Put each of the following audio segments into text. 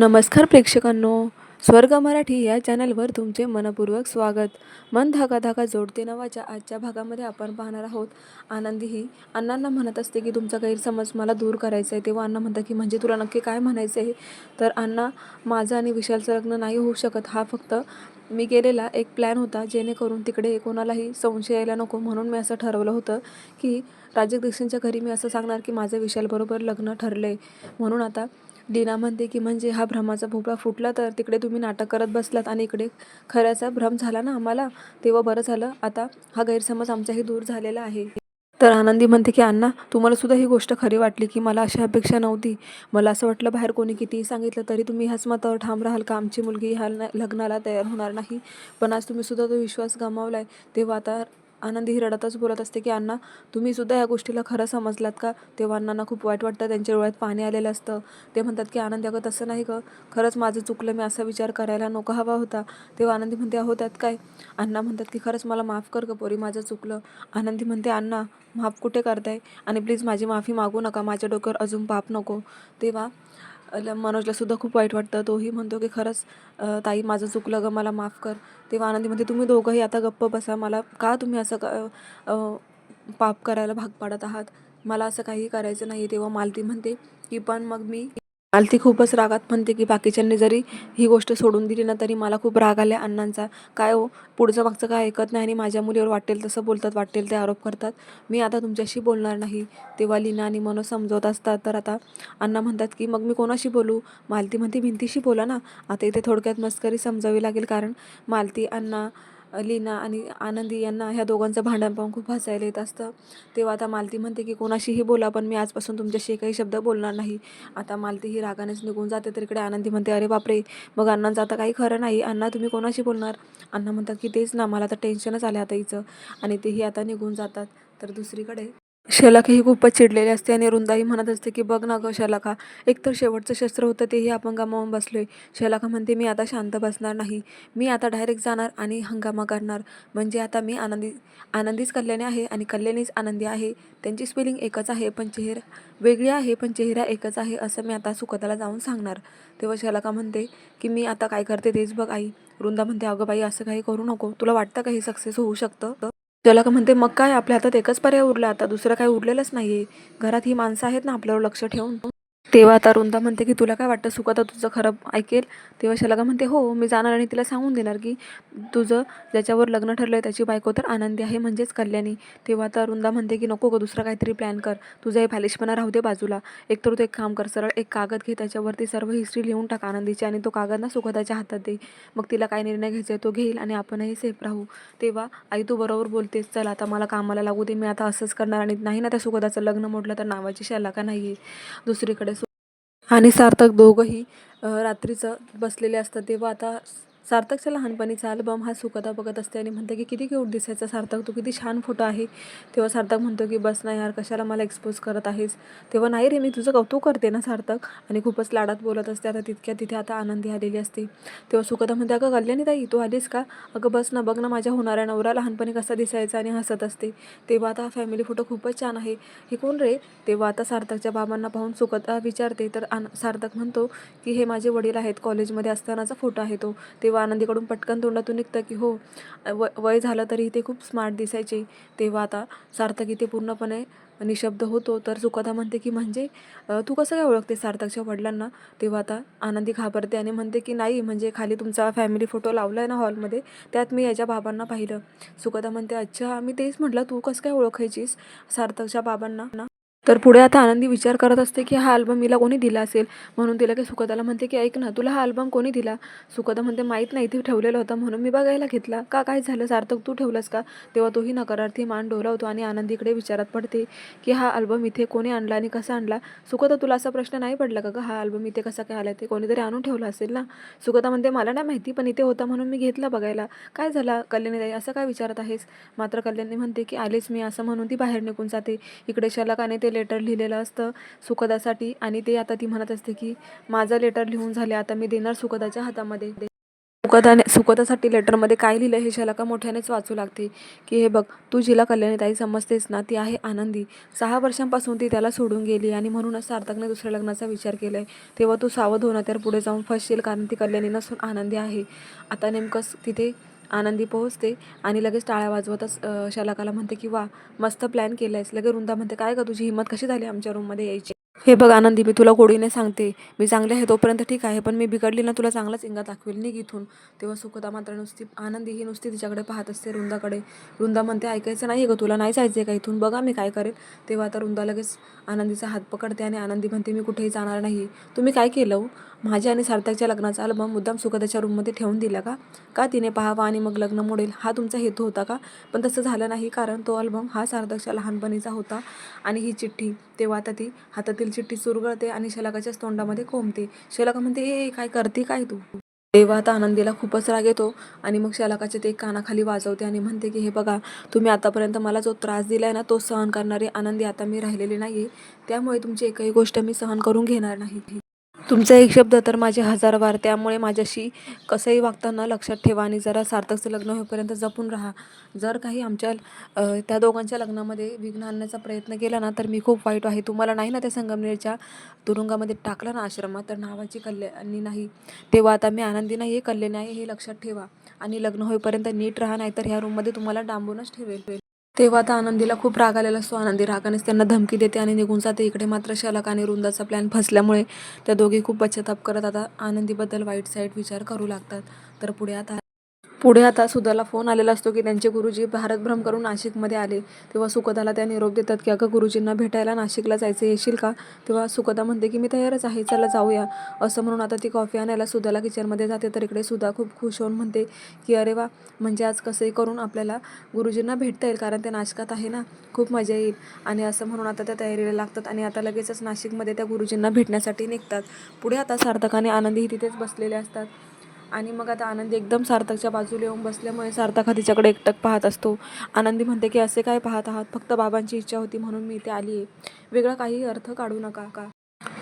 नमस्कार प्रेक्षकांनो स्वर्ग मराठी या चॅनलवर तुमचे मनपूर्वक स्वागत. मन धागा धागा जोडते नावाच्या आजच्या भागामध्ये आपण पाहणार आहोत. आनंदी ही अण्णांना म्हणत असते की तुमचा गैरसमज मला दूर करायचा आहे. तेव्हा अण्णा म्हणतात की म्हणजे तुला नक्की काय म्हणायचं आहे तर अण्णा माझं आणि विशालचं लग्न नाही होऊ शकत. हा फक्त मी केलेला एक प्लॅन होता जेणेकरून तिकडे कोणालाही संशय यायला नको. म्हणून मी असं ठरवलं होतं की राजक दीक्षांच्या घरी मी असं सांगणार की माझं विशालबरोबर लग्न ठरलं आहे म्हणून आता लीना म्हणते की म्हणजे हा भ्रमाचा भोपळा फुटला तर तिकडे तुम्ही नाटक करत बसलात आणि इकडे खऱ्याचा भ्रम झाला ना आम्हाला तेव्हा बरं झालं. आता हा गैरसमज आमचाही दूर झालेला आहे. तर आनंदी म्हणते की अण्णा तुम्हाला सुद्धा ही गोष्ट खरी वाटली की मला अशी अपेक्षा नव्हती. मला असं वाटलं बाहेर कोणी कितीही सांगितलं तरी तुम्ही ह्याच मतावर ठाम राहाल का? आमची मुलगी ह्या न- लग्नाला तयार होणार नाही. पण आज तुम्ही सुद्धा तो विश्वास गमावला आहे तेव्हा आता आनंदी ही रडतच बोलत असते की अण्णा तुम्हीसुद्धा या गोष्टीला खरं समजलात का? तेव्हा अण्णांना खूप वाईट वाटतं. त्यांच्या डोळ्यात पाणी आलेलं असतं. ते म्हणतात की आनंदी अगं तसं नाही गं. खरंच माझं चुकलं. मी असा विचार करायला नको हवा होता. तेव्हा आनंदी म्हणते अहो त्यात काय? अण्णा म्हणतात की खरंच मला माफ कर गं पोरी माझं चुकलं. आनंदी म्हणते अण्णा माफ कुठे करताय? आणि प्लीज माझी माफी मागू नका. माझ्या डोक्यावर अजून पाप नको. तेव्हा ल- मनोजला सुद्धा खूप वाईट वाटतं. तोही म्हणतो की खरंच ताई माझं चुकलं गं मला माफ कर. तेव्हा आनंदी म्हणते तुम्ही दोघंही आता गप्प बसा. मला का तुम्ही असं का पाप करायला भाग पाडत आहात? मला असं काही करायचं नाही तेव्हा मालती म्हणते की पण मग मी मालती खूपच रागात म्हणते की बाकीच्यांनी जरी ही गोष्ट सोडून दिली ना तरी मला खूप राग आला अण्णांचा. काय हो? पुढचं मागचं काय ऐकत नाही आणि माझ्या मुलीवर वाटेल तसं बोलतात वाटेल ते आरोप करतात. मी आता तुमच्याशी बोलणार नाही. तेव्हा लीना आणि मनोज समजवत असतात. तर आता अण्णा म्हणतात की मग मी कोणाशी बोलू? मालती म्हणते भिंतीशी बोला ना. आता इथे थोडक्यात मस्करी समजावी लागेल कारण मालती अण्णा लीना आणि आनंदी यांना ह्या दोघांचं भांडण पाहून खूप हसायला येत असतं. तेव्हा आता मालती म्हणते की कोणाशीही बोला पण मी आजपासून तुमच्याशी काही शब्द बोलणार नाही. आता मालती ही रागानेच निघून जाते तर इकडे आनंदी म्हणते अरे बापरे मग अण्णांचं आता काही खरं नाही. अण्णा तुम्ही कोणाशी बोलणार? अण्णा म्हणतात की तेच ना मला तर टेन्शनच आलं आता हिचं. आणि तेही आता निघून जातात. तर दुसरीकडे शलाका ही खूपच चिडलेली असते आणि रुंदाही म्हणत असते की बघ ना गं शलाका एकतर शेवटचं शस्त्र होतं तेही आपण गमावून बसलोय शलाका म्हणते मी आता शांत बसणार नाही. मी आता डायरेक्ट जाणार आणि हंगामा करणार. म्हणजे आता मी आनंदी आनंदीच कल्याणी आहे आणि कल्याणीच आनंदी आहे. त्यांची स्पेलिंग एकच आहे पण चेहरा वेगळी आहे पण चेहरा एकच आहे असं मी आता सुखदाला जाऊन सांगणार तेव्हा शलाका म्हणते की मी आता काय करते तेच बघ आई वृंदा म्हणते अगं बाई असं काही करू नको. तुला वाटतं का हे सक्सेस होऊ शकतं? त्याला का म्हणते मग काय आपल्या हातात एकच पर्याय उरला आता दुसरं काही उरलेलंच नाहीये. घरात ही माणसं आहेत ना आपल्यावर लक्ष ठेवून. तेव्हा आता रुंदा म्हणते की तुला काय वाटतं सुखाता तुझं खरं ऐकेल? तेव्हा शलाका म्हणते हो मी जाणार आणि तिला सांगून देणार की तुझं ज्याच्यावर लग्न ठरलं आहे त्याची बायको तर आनंदी आहे म्हणजेच कल्याणी. तेव्हा आता रुंदा म्हणते की नको गं दुसरं काहीतरी प्लॅन कर. तुझा हे फॅलिशपणा राहू दे बाजूला. एक तर तू एक काम कर सरळ एक कागद घे त्याच्यावरती सर्व हिस्ट्री लिहून टाक आनंदीची आणि तो कागद ना सुखदाच्या हातात दे. मग तिला काय निर्णय घ्यायचा आहे तो घेईल आणि आपणही सेफ राहू. तेव्हा आई तू बरोबर बोलतेस. चल आता मला कामाला लागू दे. मी आता असंच करणार आणि नाही ना त्या सुखदाचं लग्न मोडलं तर नावाची शलाका नाही आहे दुसरीकडे आणि सार्थक दोघंही रात्रीचं बसलेले असतात तेव्हा आता सार्थकच्या लहानपणीचा अल्बम हा सुखदा बघत असते आणि म्हणते की किती क्यूट दिसायचा सार्थक. तू किती छान फोटो आहे. तेव्हा सार्थक म्हणतो की बस ना यार कशाला मला एक्सपोज करत आहेस? तेव्हा नाही रे मी तुझं कौतुक करते ना सार्थक. आणि खूपच लाडात बोलत असते. आता तितक्या तिथे आता आनंदी आलेली असते. तेव्हा सुखदा म्हणते अगं कल्याणी ताई तू आलीस का? अगं बस ना बघ ना माझ्या होणाऱ्या नवरा लहानपणी कसा दिसायचा आणि हसत असते. तेव्हा आता हा फॅमिली फोटो खूपच छान आहे. हे कोण रे? तेव्हा आता सार्थकच्या बाबांना पाहून सुखदा विचारते. तर आन सार्थक म्हणतो की हे माझे वडील आहेत. कॉलेजमध्ये असतानाचा फोटो आहे तो. तेव्हा आनंदीकडून पटकन तोंडातून निघतं की हो व वय झालं तरी ते खूप स्मार्ट दिसायचे. तेव्हा आता सार्थक इथे पूर्णपणे निशब्द होतो. तर सुकथा म्हणते की म्हणजे तू कसं काय ओळखते सार्थकच्या वडिलांना? तेव्हा आता आनंदी घाबरते आणि म्हणते की नाही म्हणजे खाली तुमचा फॅमिली फोटो लावला आहे ना हॉलमध्ये त्यात मी याच्या बाबांना पाहिलं. सुकथा म्हणते अच्छा मी तेच म्हटलं तू कसं काय ओळखायचीस सार्थकच्या बाबांना? ना तर पुढे आता आनंदी विचार करत असते की हा अल्बम हिला कोणी दिला असेल? म्हणून तिला की सुखदाला म्हणते की ऐक ना तुला हा अल्बम कोणी दिला? सुखदा म्हणते माहीत नाही इथे ठेवलेला होता म्हणून मी बघायला घेतला. का काय झालं? सार्थक तू ठेवलंस का? तेव्हा तोही नकारार्थी मान डोलावतो आणि आनंदीकडे विचारात पडते की हा अल्बम इथे कोणी आणला आणि कसा आणला? सुखदा तुला असा प्रश्न नाही पडला का? हा अल्बम इथे कसा काय आला? ते कोणीतरी आणून ठेवला असेल ना? सुखदा म्हणते मला नाही माहिती पण इथे होता म्हणून मी घेतला बघायला. काय झाला? कल्याणीताई असं काय विचारत आहेस? मात्र कल्याणी म्हणते की आलेच मी असं म्हणून ती बाहेर निघून जाते. इकडे शलाकाने ते लेटर लिहिलेलं असतं सुखदासाठी आणि ते आता ती म्हणत असते की माझं लेटर लिहून झाले आता मी देणार सुखदाच्या हातामध्ये. सुखदाने सुखदासाठी लेटरमध्ये काय लिहिलं हे शलाका मोठ्यानेच वाचू लागते. की हे बघ तू जिला कल्याणीताई समजतेस ना ती आहे आनंदी. सहा वर्षांपासून ती त्याला सोडून गेली आणि म्हणूनच सार्थकने दुसऱ्या लग्नाचा विचार केलाय. तेव्हा तू सावध होणार तर पुढे जाऊन फसशील कारण ती कल्याणी नसून आनंदी आहे. आता नेमकं तिथे आनंदी पोहोचते आणि लगेच टाळ्या वाजवतच शलाकाला म्हणते की वा मस्त प्लॅन केलायस. लगेच रुंदा म्हणते काय का तुझी हिंमत कशी झाली आमच्या रूममध्ये यायची? हे बघ आनंदी मी तुला गोडीने सांगते. मी चांगले आहे तोपर्यंत ठीक आहे पण मी बिघडली ना तुला चांगलाच इंगा दाखवेल. निघ इथून. तेव्हा सुखदा मात्र नुसती आनंदी ही नुसती तिच्याकडे पाहत असते रुंदाकडे रुंदा म्हणते ऐकायचं नाही गं तुला नाही जायचं आहे का इथून? बघा मी काय करेल. तेव्हा आता रुंदा लगेच आनंदीचा हात पकडते आणि आनंदी म्हणते मी कुठेही जाणार नाही. तुम्ही काय केलं हो? माझ्या आणि सार्थकच्या लग्नाचा अल्बम मुद्दाम सुखदाच्या रूममध्ये ठेवून दिला का? का तिने पाहावा आणि मग लग्न मोडेल? हा तुमचा हेतू होता का? पण तसं झालं नाही कारण तो अल्बम हा सार्थकच्या लहानपणीचा होता आणि ही चिठ्ठी तेव्हा आता ती हातातील चिठ्ठी चुरगळते आणि शलाकाच्याच तोंडामध्ये कोंबते. शलाका म्हणते ए काय करते काय तू? तेव्हा आता आनंदीला खूपच राग येतो आणि मग शलाकाचे ते कानाखाली वाजवते आणि म्हणते की हे बघा तुम्ही आतापर्यंत मला जो त्रास दिलाय ना तो सहन करणारी आनंदी आता मी राहिलेली नाही त्यामुळे तुमची एकही गोष्ट मी सहन करून घेणार नाही. तुमचा एक शब्द तर माझे हजार वार त्यामुळे माझ्याशी कसंही वागताना लक्षात ठेवा आणि जरा सार्थकचं लग्न होईपर्यंत जपून राहा. जर काही आमच्या त्या दोघांच्या लग्नामध्ये विघ्न आणण्याचा प्रयत्न केला ना तर मी खूप वाईट आहे. तुम्हाला नाही ना त्या संगमनेरच्या तुरुंगामध्ये टाकलं ना आश्रमात? तर नावाची कल्याणी नाही. तेव्हा आता मी आनंदी नाही आहे कल्याणी आहे हे लक्षात ठेवा. आणि लग्न होईपर्यंत नीट राहा नाहीतर ह्या रूममध्ये तुम्हाला डांबूनच ठेवेल. तेव्हा आता आनंदीला खूप राग आलेला असतो. आनंदी रागानेच त्यांना धमकी देते आणि निघून जाते. इकडे मात्र शलक आणि रुंदाचा प्लॅन फसल्यामुळे त्या दोघी खूप पश्चाताप करत. आता आनंदीबद्दल वाईट साईड विचार करू लागतात. तर पुढे आता पुढे आता सुधाला फोन आलेला असतो की त्यांचे गुरुजी भारतभ्रम करून नाशिकमध्ये आले. तेव्हा सुखदाला त्या निरोप देतात की अगं गुरुजींना भेटायला नाशिकला जायचं येशील का? तेव्हा सुखदा म्हणते की मी तयारच आहे चला जाऊया. असं म्हणून आता ती कॉफी आणायला सुधाला किचनमध्ये जाते. तर इकडे सुधा खूप खुश होऊन म्हणते की अरे वा म्हणजे आज कसंही करून आपल्याला गुरुजींना भेटता येईल कारण ते नाशकात आहे ना खूप मजा येईल. आणि असं म्हणून आता त्या तयारीला लागतात आणि आता लगेचच नाशिकमध्ये त्या गुरुजींना भेटण्यासाठी निघतात. पुढे आता सार्थकाने आनंदीही तिथेच बसलेले असतात. आणि मग आता आनंदी एकदम सार्थकच्या बाजूला येऊन बसल्यामुळे सार्थक हा तिच्याकडे एकटक पाहत असतो. आनंदी म्हणते की असे काय पाहत आहात? फक्त बाबांची इच्छा होती म्हणून मी इथे आली आहे वेगळा काही अर्थ काढू नका का?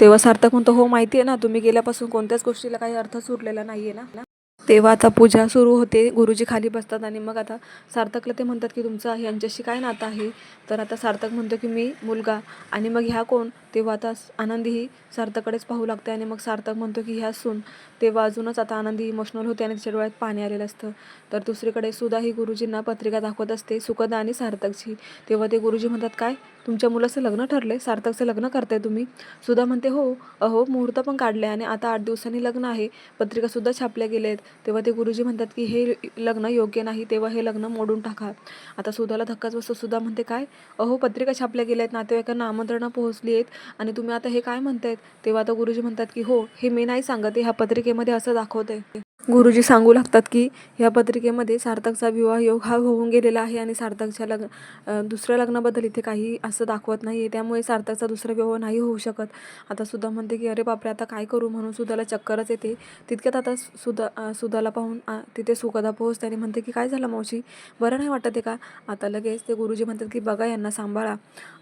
तेव्हा सार्थक म्हणतो हो माहिती आहे ना तुम्ही गेल्यापासून कोणत्याच गोष्टीला काही अर्थच उरलेला नाही आहे ना? तेव्हा आता पूजा सुरू होते. गुरुजी खाली बसतात आणि मग आता सार्थकला ते म्हणतात की तुमचं यांच्याशी काय नातं आहे? तर आता सार्थक म्हणतो की मी मुलगा आणि मग ह्या कोण? तेव्हा आता आनंदीही सार्थककडेच पाहू लागते आणि मग सार्थक म्हणतो की ह्या सून. तेव्हा अजूनच आता आनंदी इमोशनल होते आणि तिच्या डोळ्यात पाणी आलेलं असतं. तर दुसरीकडे सुद्धा ही गुरुजींना पत्रिका दाखवत असते सुखदा आणि सार्थकची. तेव्हा ते गुरुजी म्हणतात काय? तुमच्या मुलाचं लग्न ठरले सार्थकचं लग्न करताय तुम्ही. सुधा म्हणते हो अहो मुहूर्त पण काढले आणि आता आठ दिवसांनी लग्न आहे. पत्रिकासुद्धा छापल्या गेल्या आहेत तेव्हा ते गुरुजी म्हणतात की हे लग्न योग्य नाही तेव्हा हे लग्न मोडून टाका. आता सुधाला धक्काच बसतो. सुद्धा म्हणते काय? अहो पत्रिका छापल्या गेल्या आहेत नातेवाईकांना आमंत्रणं पोहोचली आहेत आणि तुम्ही आता हे काय म्हणतायत? तेव्हा आता गुरुजी म्हणतात की हो हे मी नाही सांगत आहे ह्या पत्रिकेमध्ये असं दाखवते गुरुजी सांगू लागतात की ह्या पत्रिकेमध्ये सार्थकचा विवाह योग हा होऊन गेलेला आहे आणि सार्थकच्या लग्न दुसऱ्या लग्नाबद्दल इथे काही असं दाखवत नाही आहे त्यामुळे सार्थकचा दुसरा विवाह नाही होऊ शकत. आता सुद्धा म्हणते की अरे बापरे आता काय करू? म्हणून सुधाला चक्करच येते. तितक्यात आता सुधा सुधाला पाहून तिथे सुखदा पोहोचते आणि म्हणते की काय झालं मावशी? बरं नाही वाटत आहे का? आता लगेच ते गुरुजी म्हणतात की बघा यांना सांभाळा.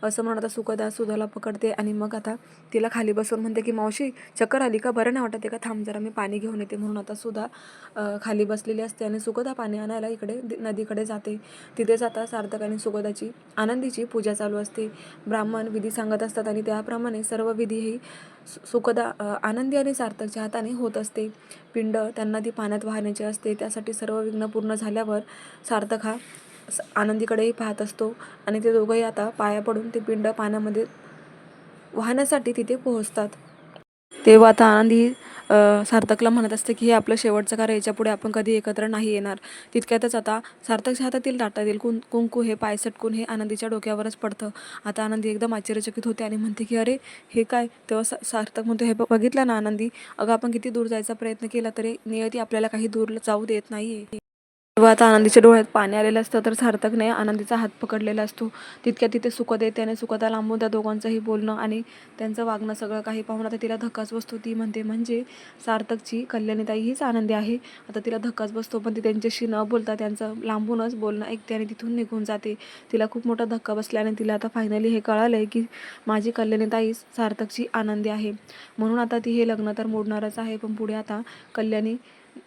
असं म्हणून आता सुखदा सुधाला पकडते आणि मग आता तिला खाली बसवून म्हणते की मावशी चक्कर आली का? बरं नाही वाटत आहे का? थांब जरा मी पाणी घेऊन येते. म्हणून आता सुद्धा खाली बसलेली असते आणि सुखदा पाणी आणायला इकडे नदीकडे जाते. तिथे जाता सार्थक आणि सुखदाची आनंदीची पूजा चालू असते. ब्राह्मण विधी सांगत असतात आणि त्याप्रमाणे सर्व विधी ही सु- सुखदा आनंदी आणि सार्थकच्या हाताने होत असते. पिंड त्यांना ती पाण्यात वाहण्याची असते. त्यासाठी सर्व विघ्न पूर्ण झाल्यावर सार्थक हा स- आनंदीकडेही पाहत असतो आणि ते दोघंही आता पाया पडून ते पिंड पाण्यामध्ये वाहण्यासाठी तिथे पोहोचतात. तेव्हा आता आनंदी सार्थकला म्हणत असते की हे आपलं शेवटचं कार्य याच्यापुढे आपण कधी एकत्र नाही येणार. तितक्यातच आता सार्थकच्या हातातील दाटातील कुं कुंकू हे पाय सटकून हे आनंदीच्या डोक्यावरच पडतं. आता आनंदी एकदम आश्चर्यचकित होते आणि म्हणते की अरे हे काय? तेव्हा सा सार्थक म्हणतो हे बघितलं ना आनंदी? अगं आपण किती दूर जायचा प्रयत्न केला तरी नियती आपल्याला काही दूर जाऊ देत नाही आहे तेव्हा आता आनंदीच्या डोळ्यात पाणी आलेलं असतं तर सार्थकने आनंदीचा हात पकडलेला असतो. तितक्या तिथे सुखद येते आणि सुखदा लांबून त्या दोघांचंही बोलणं आणि त्यांचं वागणं सगळं काही पाहून आता तिला धक्काच बसतो. ती म्हणते म्हणजे सार्थकची कल्याणीताई हीच आनंदी आहे. आता तिला धक्काच बसतो पण ती त्यांच्याशी न बोलता त्यांचं लांबूनच बोलणं ऐकते आणि तिथून निघून जाते. तिला खूप मोठा धक्का बसला आणि तिला आता फायनली हे कळालं आहे की माझी कल्याणीताई सार्थकची आनंदी आहे. म्हणून आता ती हे लग्न तर मोडणारच आहे पण पुढे आता कल्याणी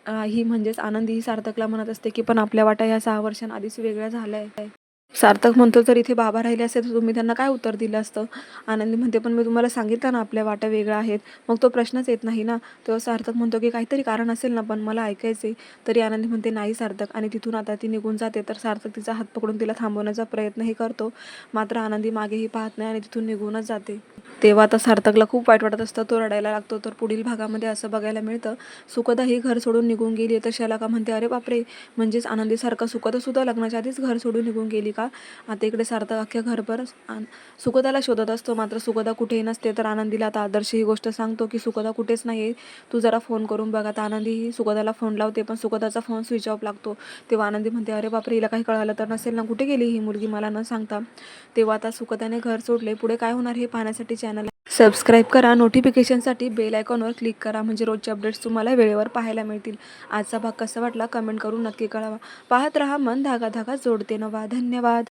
ही म्हणजेच आनंदी ही सार्थकला म्हणत असते की पण आपल्या वाटा ह्या सहा वर्षांआधीच वेगळ्या झाल्या आहे सार्थक म्हणतो जर इथे बाबा राहिले असते तर तुम्ही त्यांना काय उत्तर दिलं असतं? आनंदी म्हणते पण मी तुम्हाला सांगितलं ना आपल्या वाट्या वेगळ्या आहेत. मग तो प्रश्नच येत नाही ना. तेव्हा सार्थक म्हणतो की काहीतरी कारण असेल ना पण मला ऐकायचे तरी आनंदी म्हणते नाही सार्थक. आणि तिथून आता ती निघून जाते तर सार्थक तिचा हात पकडून तिला थांबवण्याचा प्रयत्नही करतो. मात्र आनंदी मागेही पाहत नाही आणि तिथून निघूनच जाते. तेव्हा आता सार्थकला खूप वाईट वाटत असतं. तो रडायला लागतो तर पुढील भागामध्ये असं बघायला मिळतं. सुखदा ही घर सोडून निघून गेली तर शलाका म्हणते अरे बापरे. म्हणजेच आनंदीसारखं सुखदा सुद्धा लग्नाच्या आधीच घर सोडून निघून गेली का आता इकडे सार्थक अख्ख्या घरभर सुखदाला शोधत असतो मात्र सुखदा कुठेही नसते तर आनंदीला आता आदर्श ही गोष्ट सांगतो की सुखदा कुठेच नाही आहे तू जरा फोन करून बघा. आता आनंदी ही सुखदाला फोन लावते पण सुखदाचा फोन स्विच ऑफ लागतो. तेव्हा आनंदी म्हणते अरे बापरे हिला काही कळालं तर नसेल ना? कुठे गेली ही मुलगी? मला न सांगता. तेव्हा आता सुखदाने घर सोडले. पुढे काय होणार हे पाहण्यासाठी चॅनल सबस्क्राईब करा. नोटिफिकेशनसाठी बेल आयकॉनवर क्लिक करा. म्हणजे रोजचे अपडेट्स तुम्हाला वेळेवर पाहायला मिळतील. आजचा भाग कसा वाटला? कमेंट करून नक्की कळवा. पाहत रहा. मन धागा धागा जोडते नवा. धन्यवाद.